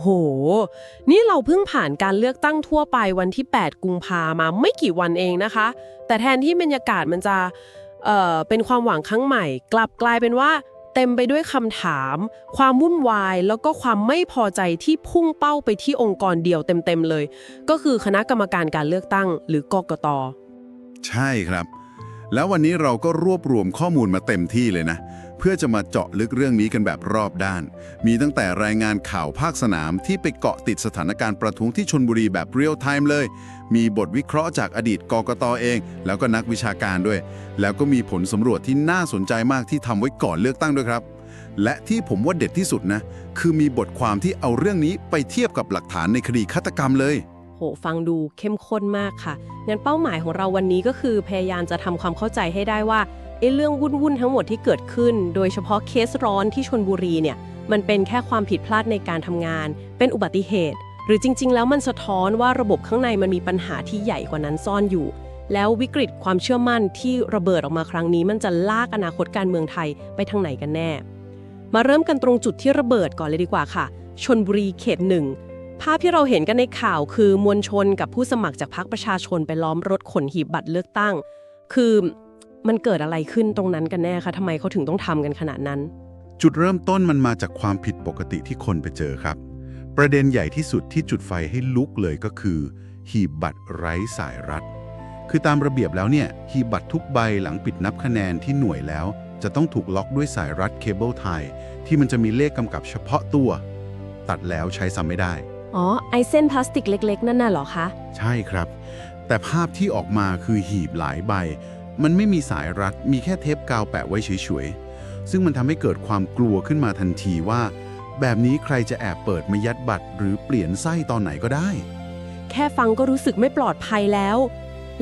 โห นี่เราเพิ่งผ่านการเลือกตั้งทั่วไปวันที่ 8 กุมภามาไม่กี่วันเองนะคะ แต่แทนที่บรรยากาศมันจะเอ่อเป็นความหวังครั้งใหม่ กลับกลายเป็นว่าเต็มไปด้วยคำถาม ความวุ่นวาย แล้วก็ความไม่พอใจที่พุ่งเป้าไปที่องค์กรเดียวเต็มๆเลย ก็คือคณะกรรมการการเลือกตั้ง หรือกกต ใช่ครับ แล้ววันนี้เราก็รวบรวมข้อมูลมาเต็มที่เลยนะ เพื่อจะมาเจาะลึกเรื่องนี้กันแบบรอบด้าน มีตั้งแต่รายงานข่าวภาคสนามที่ไปเกาะติดสถานการณ์ประท้วงที่ชนบุรีแบบเรียลไทม์เลย มีบทวิเคราะห์จากอดีตกกตเอง แล้วก็นักวิชาการด้วย แล้วก็มีผลสำรวจที่น่าสนใจมากที่ทำไว้ก่อนเลือกตั้งด้วยครับ และที่ผมว่าเด็ดที่สุดนะ คือมีบทความที่เอาเรื่องนี้ไปเทียบกับหลักฐานในคดีฆาตกรรมเลยโหฟังดูเข้มข้นมากค่ะ งั้นเป้าหมายของเราวันนี้ก็คือพยายามจะทำความเข้าใจให้ได้ว่า ไอ้เรื่องวุ่นๆทั้งหมดที่เกิดขึ้น โดยเฉพาะเคสร้อนที่ชนบุรีเนี่ย มันเป็นแค่ความผิดพลาดในการทำงาน เป็นอุบัติเหตุ หรือจริง ๆ แล้วมันสะท้อนว่าระบบข้างในมันมีปัญหาที่ใหญ่กว่านั้นซ่อนอยู่ แล้ววิกฤตความเชื่อมั่นที่ระเบิดออกมาครั้งนี้ มันจะลากอนาคตการเมืองไทยไปทางไหนกันแน่ มาเริ่มกันตรงจุดที่ระเบิดก่อนเลยดีกว่าค่ะ ชนบุรีเขตหนึ่งภาพที่เราเห็นกันในข่าวคือมวลชนกับผู้สมัครจากพรรคประชาชนไปล้อมรถขนหีบบัตรเลือกตั้ง คือ มันเกิดอะไรขึ้นตรงนั้นกันแน่คะทำไมเขาถึงต้องทำกันขนาดนั้น จุดเริ่มต้นมันมาจากความผิดปกติที่คนไปเจอครับ ประเด็นใหญ่ที่สุดที่จุดไฟให้ลุกเลยก็คือ หีบบัตรไร้สายรัด คือตามระเบียบแล้วเนี่ยหีบบัตรทุกใบหลังปิดนับคะแนนที่หน่วยแล้ว จะต้องถูกล็อกด้วยสายรัดเคเบิลไทยที่มันจะมีเลขกำกับเฉพาะตัว ตัดแล้วใช้ซ้ำไม่ได้ อ๋อ ไอเส้นพลาสติกเล็ก ๆ นั่นน่ะเหรอคะ ใช่ครับ แต่ภาพที่ออกมาคือหีบหลายใบ มันไม่มีสายรัด มีแค่เทปกาวแปะไว้เฉยๆ ซึ่งมันทำให้เกิดความกลัวขึ้นมาทันทีว่า แบบนี้ใครจะแอบเปิดมายัดบัตร หรือเปลี่ยนไส้ตอนไหนก็ได้ แค่ฟังก็รู้สึกไม่ปลอดภัยแล้ว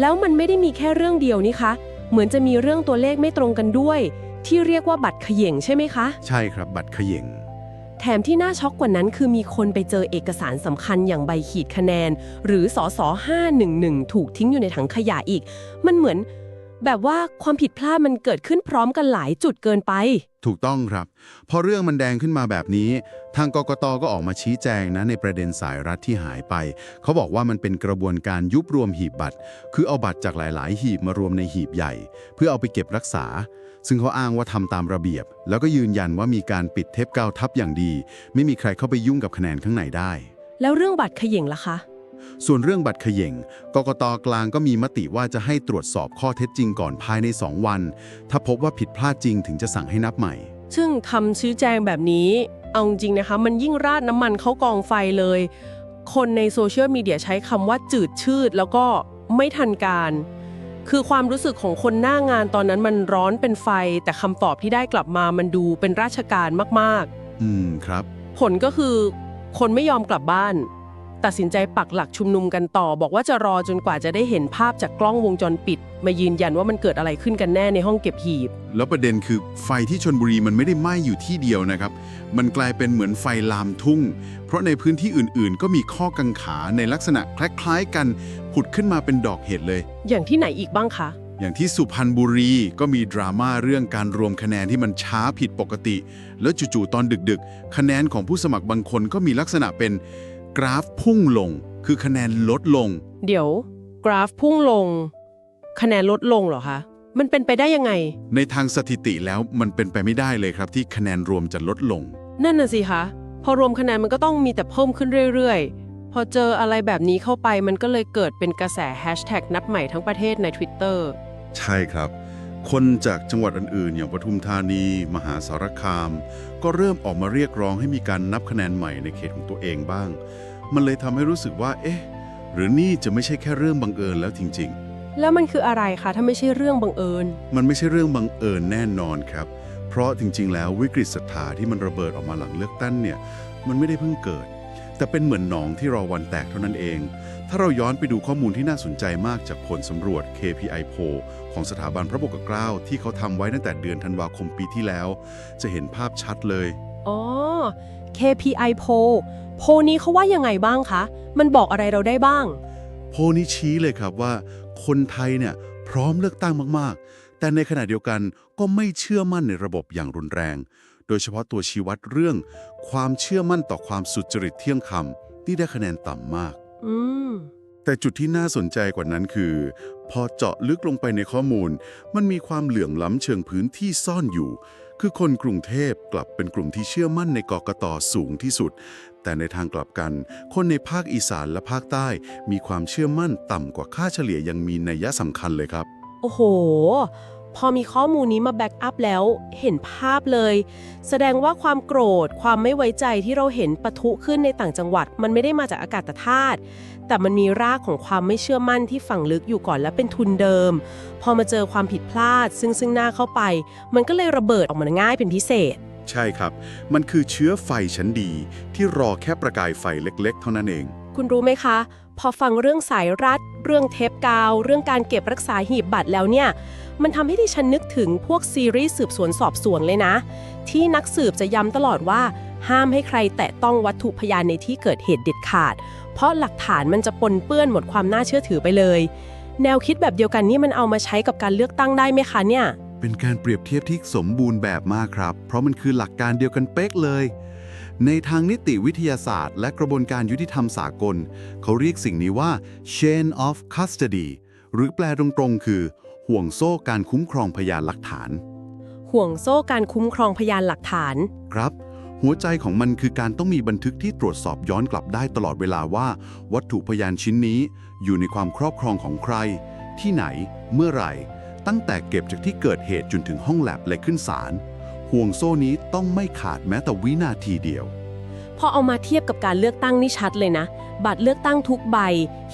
แล้วมันไม่ได้มีแค่เรื่องเดียวนี่คะ เหมือนจะมีเรื่องตัวเลขไม่ตรงกันด้วย ที่เรียกว่าบัตรเขย่งใช่ไหมคะ ใช่ครับบัตรเขย่งแถมที่น่าช็อกกว่านั้นคือมีคนไปเจอเอกสารสำคัญอย่างใบขีดคะแนน หรือสอสอ511 ถูกทิ้งอยู่ในถังขยะอีก มันเหมือน แบบว่าความผิดพลาดมันเกิดขึ้นพร้อมกันหลายจุดเกินไป ถูกต้องครับ พอเรื่องมันแดงขึ้นมาแบบนี้ ทางกกตก็ออกมาชี้แจงนะในประเด็นสายรัฐที่หายไป เขาบอกว่ามันเป็นกระบวนการยุบรวมหีบบัตร คือเอาบัตรจากหลาย ๆ หีบมารวมในหีบใหญ่ เพื่อเอาไปเก็บรักษา ซึ่งเขาอ้างว่าทำตามระเบียบ แล้วก็ยืนยันว่ามีการปิดเทปกาวทับอย่างดี ไม่มีใครเข้าไปยุ่งกับคะแนนข้างในได้ แล้วเรื่องบัตรเขย่งล่ะคะ ส่วนเรื่องบัตรเขย่งกกตกลางก็มีมติว่าจะให้ตรวจสอบข้อเท็จจริงก่อนภายใน 2 วัน ถ้าพบว่าผิดพลาดจริงถึงจะสั่งให้นับใหม่ ซึ่งคำชี้แจงแบบนี้เอาจริงนะคะ มันยิ่งราดน้ำมันเข้ากองไฟเลย คนในโซเชียลมีเดียใช้คำว่าจืดชืด แล้วก็ไม่ทันการ คือความรู้สึกของคนหน้างานตอนนั้นมันร้อนเป็นไฟ แต่คำตอบที่ได้กลับมามันดูเป็นราชการมากอืมครับๆผลก็คือคนไม่ยอมกลับบ้าน ตัดสินใจปักหลักชุมนุมกันต่อ บอกว่าจะรอจนกว่าจะได้เห็นภาพจากกล้องวงจรปิด มายืนยันว่ามันเกิดอะไรขึ้นกันแน่ในห้องเก็บหีบ แล้วประเด็นคือไฟที่ชนบุรีมันไม่ได้ไหม้อยู่ที่เดียวนะครับ มันกลายเป็นเหมือนไฟลามทุ่ง เพราะในพื้นที่อื่นๆ ก็มีข้อกังขาในลักษณะคล้ายๆกันผุดขึ้นมาเป็นดอกเห็ดเลย อย่างที่ไหนอีกบ้างคะ อย่างที่สุพรรณบุรีก็มีดราม่าเรื่องการรวมคะแนนที่มันช้าผิดปกติ แล้วจู่ๆตอนดึกๆ คะแนนของผู้สมัครบางคนก็มีลักษณะเป็น กราฟพุ่งลง คือคะแนนลดลง เดี๋ยว กราฟพุ่งลง คะแนนลดลงเหรอคะ มันเป็นไปได้ยังไง ในทางสถิติแล้วมันเป็นไปไม่ได้เลยครับ ที่คะแนนรวมจะลดลง นั่นน่ะสิคะพอรวมคะแนนมันก็ต้องมีแต่เพิ่มขึ้นเรื่อยๆ พอเจออะไรแบบนี้เข้าไปมันก็เลยเกิดเป็นกระแสแฮชแท็กนับใหม่ทั้งประเทศใน Twitter ใช่ครับ คนจากจังหวัดอื่นๆอย่างปทุมธานี มหาสารคาม ก็เริ่มออกมาเรียกร้องให้มีการนับคะแนนใหม่ในเขตของตัวเองบ้าง มันเลยทำให้รู้สึกว่า เอ๊ะ หรือนี่จะไม่ใช่แค่เรื่องบังเอิญแล้วจริง แล้วมันคืออะไรคะถ้าไม่ใช่เรื่องบังเอิญ ๆ มันไม่ใช่เรื่องบังเอิญแน่นอนครับ เพราะจริงๆ แล้ววิกฤตศรัทธาที่มันระเบิดออกมาหลังเลือกตั้งเนี่ย มันไม่ได้เพิ่งเกิด แต่เป็นเหมือนหนองที่รอวันแตกเท่านั้นเอง ถ้าเราย้อนไปดูข้อมูลที่น่าสนใจมากจากผลสำรวจ KPI poll ของสถาบันพระปกเกล้าที่เขาทำไว้ตั้งแต่เดือนธันวาคมปีที่แล้ว จะเห็นภาพชัดเลย อ๋อ KPI poll โพลนี้เขาว่ายังไงบ้างคะ มันบอกอะไรเราได้บ้าง โพลนี้ชี้เลยครับว่า คนไทยเนี่ยพร้อมเลือกตั้งมาก ๆ แต่ในขณะเดียวกันก็ไม่เชื่อมั่นในระบบอย่างรุนแรง โดยเฉพาะตัวชี้วัดเรื่อง ความเชื่อมั่นต่อความสุจริตเที่ยงธรรมที่ได้คะแนนต่ำมาก อืม แต่จุดที่น่าสนใจกว่านั้นคือ พอเจาะลึกลงไปในข้อมูล มันมีความเหลื่อมล้ำเชิงพื้นที่ซ่อนอยู่ คือคนกรุงเทพกลับเป็นกลุ่มที่เชื่อมั่นในกกตสูงที่สุด แต่ในทางกลับกัน คนในภาคอีสานและภาคใต้ มีความเชื่อมั่นต่ำกว่าค่าเฉลี่ยยังมีนัยสำคัญเลยครับ โอ้โห พอมีข้อมูลนี้มาแบ็กอัพแล้วเห็นภาพเลย แสดงว่าความโกรธความไม่ไว้ใจที่เราเห็นปะทุขึ้นในต่างจังหวัด มันไม่ได้มาจากอากาศธาตุแต่มันมีรากของความไม่เชื่อมั่นที่ฝังลึกอยู่ก่อนและเป็นทุนเดิม พอมาเจอความผิดพลาด ซึ่งซึ่งหน้าเข้าไป มันก็เลยระเบิดออกมาง่ายเป็นพิเศษ ใช่ครับ มันคือเชื้อไฟชั้นดี ที่รอแค่ประกายไฟเล็ก ๆ เท่านั้นเอง คุณรู้ไหมคะ พอฟังเรื่องสายรัด เรื่องเทปกาว เรื่องการเก็บรักษาหีบบัตรแล้วเนี่ย มันทำให้ดิฉันนึกถึงพวกซีรีส์สืบสวนสอบสวนเลยนะ ที่นักสืบจะย้ำตลอดว่า ห้ามให้ใครแตะต้องวัตถุพยานในที่เกิดเหตุเด็ดขาด เพราะหลักฐานมันจะปนเปื้อนหมดความน่าเชื่อถือไปเลย แนวคิดแบบเดียวกันนี่มันเอามาใช้กับการเลือกตั้งได้ไหมคะเนี่ย เป็นการเปรียบเทียบที่สมบูรณ์แบบมากครับ เพราะมันคือหลักการเดียวกันเป๊กเลย ในทางนิติวิทยาศาสตร์ และกระบวนการยุติธรรมสากล เขาเรียกสิ่งนี้ว่า chain of custody หรือแปลตรงๆคือ ห่วงโซ่การคุ้มครองพยานหลักฐาน ห่วงโซ่การคุ้มครองพยานหลักฐาน ครับ หัวใจของมันคือการต้องมีบันทึกที่ตรวจสอบย้อนกลับได้ตลอดเวลาว่า วัตถุพยานชิ้นนี้ อยู่ในความครอบครองของใคร ที่ไหน เมื่อไหร่ ตั้งแต่เก็บจากที่เกิดเหตุจนถึงห้องแลบและขึ้นศาลห่วงโซ่นี้ต้องไม่ขาดแม้แต่วินาทีเดียว พอเอามาเทียบกับการเลือกตั้งนี่ชัดเลยนะ บัตรเลือกตั้งทุกใบ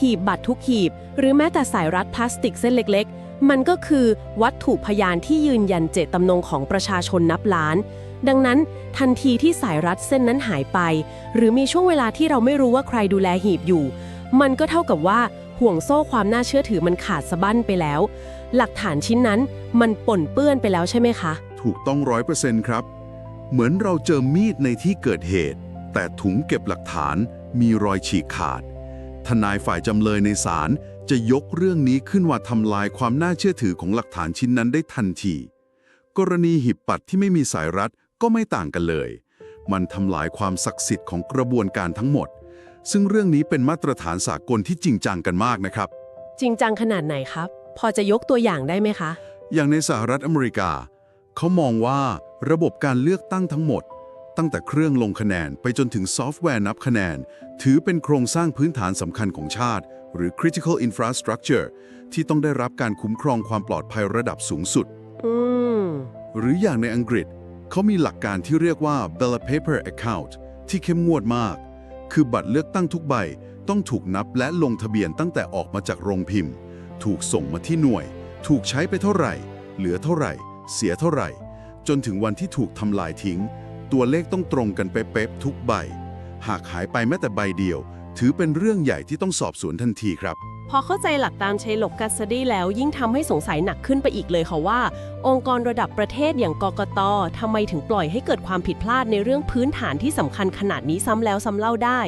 หีบบัตรทุกหีบ หรือแม้แต่สายรัดพลาสติกเส้นเล็กๆ มันก็คือวัตถุพยานที่ยืนยันเจตจำนงของประชาชนนับล้าน ดังนั้นทันทีที่สายรัดเส้นนั้นหายไป หรือมีช่วงเวลาที่เราไม่รู้ว่าใครดูแลหีบอยู่ มันก็เท่ากับว่าห่วงโซ่ความน่าเชื่อถือมันขาดสะบั้นไปแล้ว หลักฐานชิ้นนั้นมันป่นเปื้อนไปแล้วใช่ไหมคะ ถูกต้องร้อยเปอร์เซ็นต์ครับ เหมือนเราเจอมีดในที่เกิดเหตุ แต่ถุงเก็บหลักฐานมีรอยฉีกขาด ทนายฝ่ายจำเลยในศาล จะยกเรื่องนี้ขึ้นว่าทำลายความน่าเชื่อถือของหลักฐานชิ้นนั้นได้ทันที กรณีหีบปัดที่ไม่มีสายรัดก็ไม่ต่างกันเลย มันทำลายความศักดิ์สิทธิ์ของกระบวนการทั้งหมด ซึ่งเรื่องนี้เป็นมาตรฐานสากลที่จริงจังกันมากนะครับ จริงจังขนาดไหนครับ พอจะยกตัวอย่างได้ไหมคะ อย่างในสหรัฐอเมริกา เขามองว่าระบบการเลือกตั้งทั้งหมด ตั้งแต่เครื่องลงคะแนนไปจนถึงซอฟต์แวร์นับคะแนน ถือเป็นโครงสร้างพื้นฐานสำคัญของชาติ หรือ critical infrastructure ที่ต้องได้รับการคุ้มครองความปลอดภัยระดับสูงสุด อืม หรืออย่างในอังกฤษ เขามีหลักการที่เรียกว่า ballot paper account ที่เข้มงวดมาก คือบัตรเลือกตั้งทุกใบต้องถูกนับและลงทะเบียนตั้งแต่ออกมาจากโรงพิมพ์ ถูกส่งมาที่หน่วย ถูกใช้ไปเท่าไหร่ เหลือเท่าไหร่ เสียเท่าไหร่ จนถึงวันที่ถูกทำลายทิ้ง ตัวเลขต้องตรงกันเป๊ะๆทุกใบ หากหายไปแม้แต่ใบเดียว ถือเป็นเรื่องใหญ่ที่ต้องสอบสวนทันทีครับ พอเข้าใจหลักตามใช้หลบกัสดีแล้วยิ่งทำให้สงสัยหนักขึ้นไปอีกเลยค่ะว่า องค์กรระดับประเทศอย่างกกตทำไมถึงปล่อยให้เกิดความผิดพลาดในเรื่องพื้นฐานที่สำคัญขนาดนี้ซ้ำแล้วซ้ำเล่าได้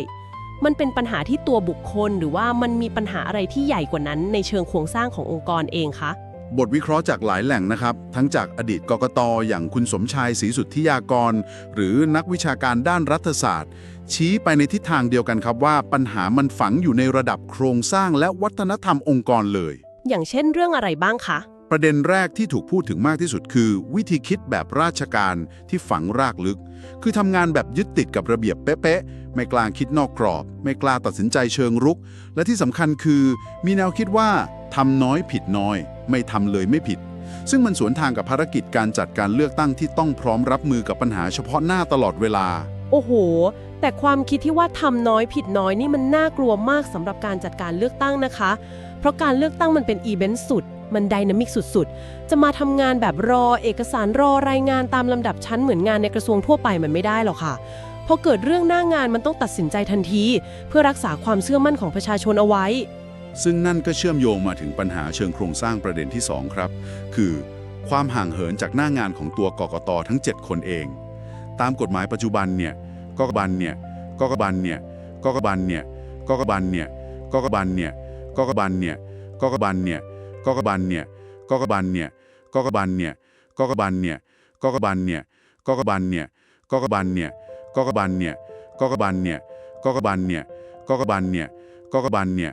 มันเป็นปัญหาที่ตัวบุคคล หรือว่ามันมีปัญหาอะไรที่ใหญ่กว่านั้นในเชิงโครงสร้างขององค์กรเองคะ บทวิเคราะห์จากหลายแหล่งนะครับ ทั้งจากอดีตกกตอย่างคุณสมชายศรีสุทธิยากร หรือนักวิชาการด้านรัฐศาสตร์ ชี้ไปในทิศทางเดียวกันครับว่าปัญหามันฝังอยู่ในระดับโครงสร้างและวัฒนธรรมองค์กรเลย อย่างเช่นเรื่องอะไรบ้างคะ ประเด็นแรกที่ถูกพูดถึงมากที่สุดคือ วิธีคิดแบบราชการที่ฝังรากลึก คือทำงานแบบยึดติดกับระเบียบเป๊ะๆไม่กล้าคิดนอกกรอบ ไม่กล้าตัดสินใจเชิงรุก และที่สำคัญคือ มีแนวคิดว่า ทำน้อยผิดน้อย ไม่ทำเลยไม่ผิด ซึ่งมันสวนทางกับภารกิจการจัดการเลือกตั้งที่ต้องพร้อมรับมือกับปัญหาเฉพาะหน้าตลอดเวลา โอ้โห แต่ความคิดที่ว่าทำน้อยผิดน้อยนี่มันน่ากลัวมากสำหรับการจัดการเลือกตั้งนะคะ เพราะการเลือกตั้งมันเป็นอีเวนต์สุด มันไดนามิกสุดๆ จะมาทำงานแบบรอ เอกสารรอรายงานตามลำดับชั้นเหมือนงานในกระทรวงทั่วไปมันไม่ได้หรอกค่ะพอเกิดเรื่องหน้างานมันต้องตัดสินใจทันที เพื่อรักษาความเชื่อมั่นของประชาชนเอาไว้ ซึ่งนั่นก็เชื่อมโยงมาถึงปัญหาเชิงโครงสร้างประเด็นที่ 2 ครับ คือความห่างเหินจากหน้างานของตัวกกตทั้ง 7 คนเอง ตามกฎหมายปัจจุบันเนี่ยกกบันเนี่ยกกบันเนี่ยกกบันเนี่ยกกบันเนี่ยกกบันเนี่ยกกบันเนี่ยกกบันเนี่ยกกบันเนี่ยกกบันเนี่ยกกบันเนี่ยกกบันเนี่ยกกบันเนี่ยกกบันเนี่ยกกบันเนี่ยกกบันเนี่ยกกบันเนี่ยกกบันเนี่ยกกบันเนี่ยกกบันเนี่ย